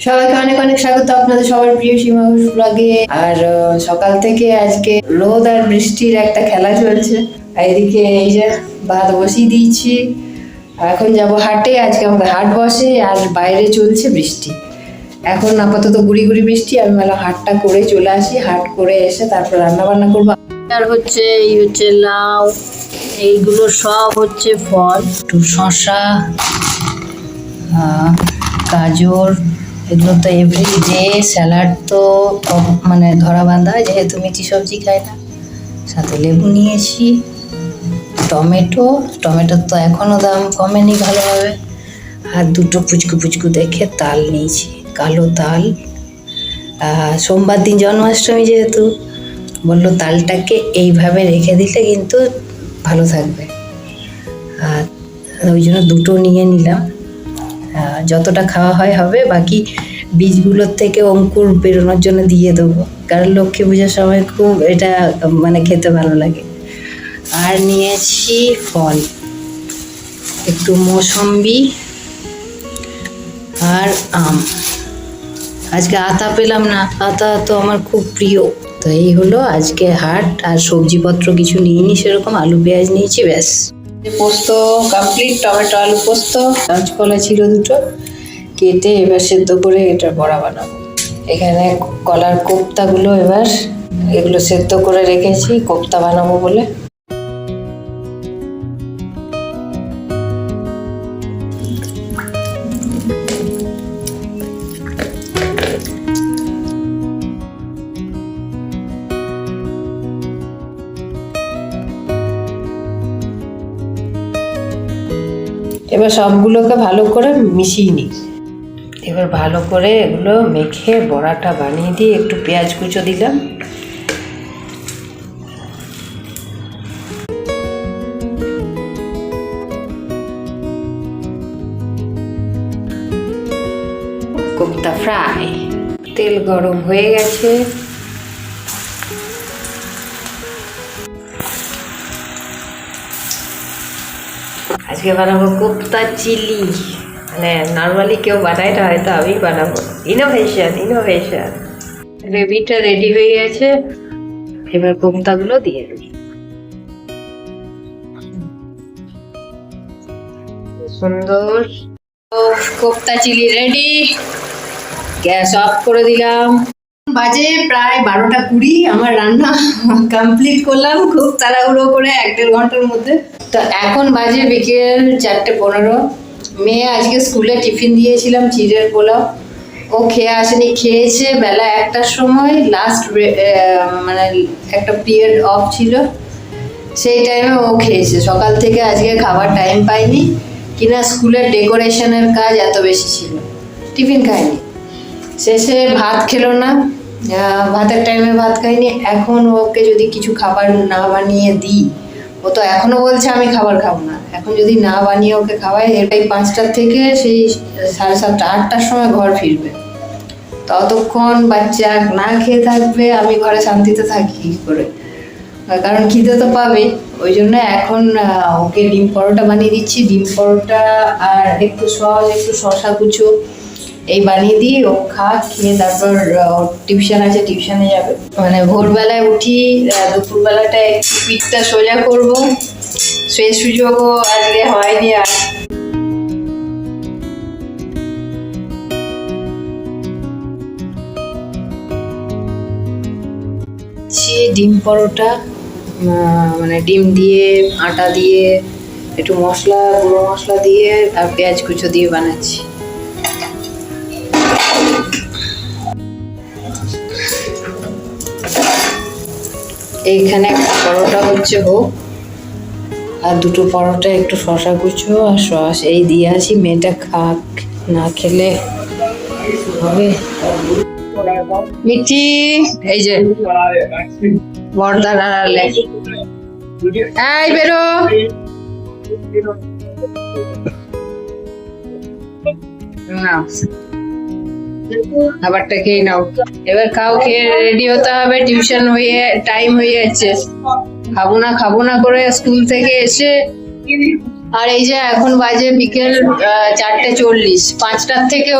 সবাইকে অনেক অনেক স্বাগত আপনাদের সবার প্রিয় সীমা ঘোষ ব্লগে আর সকাল থেকে আজকে রোদ আর বৃষ্টির একটা খেলা চলছে। এদিকে এই যে ভাত বসিয়ে দিয়েছি। এখন যাব হাটে। আজকে আমাদের হাট বসে আর বাইরে চলছে বৃষ্টি। এখন আপাতত গুড়ি গুড়ি বৃষ্টি। আমি ভাবলাম হাটটা করে চলে আসি। হাট করে এসে তারপর রান্না বান্না করব। আর হচ্ছে এই হচ্ছে লাউ। এইগুলো সব হচ্ছে ফল। একটু শশা গাজর এগুলো তো এভরিডে স্যালাড তো মানে ধরা বাঁধা, যেহেতু মিষ্টি সবজি খাই না। সাথে লেবু নিয়েছি, টমেটো, টমেটোর তো এখনও দাম কমেনি ভালোভাবে। আর দুটো পুচকু পুচকু দেখে তাল নিয়েছি, কালো তাল। সোমবার দিন জন্মাষ্টমী যেহেতু, বলল তালটাকে এইভাবে রেখে দিলে কিন্তু ভালো থাকবে। আর ওই জন্য দুটো নিয়ে নিলাম। যতটা খাওয়া হয় হবে, বাকি বীজগুলোর থেকে অঙ্কুর বেরোনোর জন্য দিয়ে দেবো। কারণ লক্ষ্মী পুজোর সময় খুব এটা মানে খেতে ভালো লাগে। আর নিয়েছি ফল, একটু মৌসম্বি আর আম। আজকে আতা পেলাম না, আতা তো আমার খুব প্রিয়। তো এই হলো আজকে হাট, আর সবজিপত্র কিছু নিইনি, সেরকম আলু পেঁয়াজ নিয়েছি, ব্যাস। পোস্ত কমপ্লিট টমেটো, আলু পোস্ত কাঁচকলা ছিল দুটো কেটে এবার সেদ্ধ করে এটা বড়া বানাবো। এখানে কলার কোপ্তাগুলো এবার এগুলো সেদ্ধ করে রেখেছি, কোপ্তা বানাবো বলে। এবার সবগুলোকে ভালো করে মিশিয়ে নিই। এবার ভালো করে এগুলো মেখে বড়াটা বানিয়ে দিয়ে একটু পেঁয়াজ কুচো দিলাম। কোপ্তা ফ্রাই। তেল গরম হয়ে গেছে। আজকে বানাবো কোপ্তা চিলি। মানে নর্মালি কেউ বানায় না, হয়তো আমি বানাবো। ইনোভেশন ইনোভেশন গ্রেভিটা রেডি হয়ে গেছে। এবার কোপ্তাগুলো দিয়ে দিই। সুন্দর। Kofta chilli ready gas off করে দিলাম। বাজে প্রায় বারোটা কুড়ি, আমার রান্না কমপ্লিট করলাম। খুব তাড়াহুড়ো করে এক দেড় ঘণ্টার মধ্যে। তো এখন বাজে বিকেল চারটে পনেরো। মেয়ে আজকে স্কুলে টিফিন দিয়েছিলাম, চিড়ের পোলাও। ও খেয়ে আসেনি, খেয়েছে বেলা একটার সময় লাস্ট মানে একটা পিরিয়ড অফ ছিল। সেই টাইমে ও খেয়েছে। সকাল থেকে আজকে খাবার টাইম পাইনি। কিনা স্কুলের ডেকোরেশনের কাজ এত বেশি ছিল। টিফিন খায়নি। শেষে ভাত খেলো না। ভাতের টাইমে ভাত খাইনি। এখন ওকে যদি কিছু খাবার না বানিয়ে দিই ও তো এখনও বলছে আমি খাবার খাব না। এখন যদি না বানিয়ে ওকে খাওয়াই, এটাই পাঁচটার থেকে সেই সাড়ে সাতটা, আটটার সময় ঘর ফিরবে। ততক্ষণ বাচ্চা না খেয়ে থাকবে, আমি ঘরে শান্তিতে থাকি কি করে? কারণ খিদে তো পাবে। ওই জন্য এখন ওকে ডিম পরোটা বানিয়ে দিচ্ছি। ডিম পরোটা আর একটু সস, একটু শশা কুচো এই বানিয়ে দিই ও খা খেয়ে তারপর টিউশন আছে টিউশনে যাবে। মানে ভোরবেলায় উঠি আহ, দুপুরবেলাটা একটু পিঠটা সোজা করব। সেই সুযোগও আজকে হয়নি আর। ডিম পরোটা মানে ডিম দিয়ে আটা দিয়ে একটু মশলা গুঁড়ো মশলা দিয়ে আর পেঁয়াজ কুচো দিয়ে বানাচ্ছি। এইখানে একটা পরোটা হচ্ছে হোক আর দুটো পরোটা, একটু শশা কুচো আর সস। এই দিয়ে আসি, মেয়েটা খাক, না খেলে হবে। মিঠি, এই যে বর্দার আড়ালে এই বেরো। না। খাবারটা খেয়ে নাও। এবার খাও খেয়ে রেডি হতে হবে টিউশন হয়ে টাইম হয়ে যাচ্ছে। খাব না খাব না করে স্কুল থেকে এসে আর এই যে এখন বাজে বিকেল চারটে চল্লিশ, পাঁচটার থেকে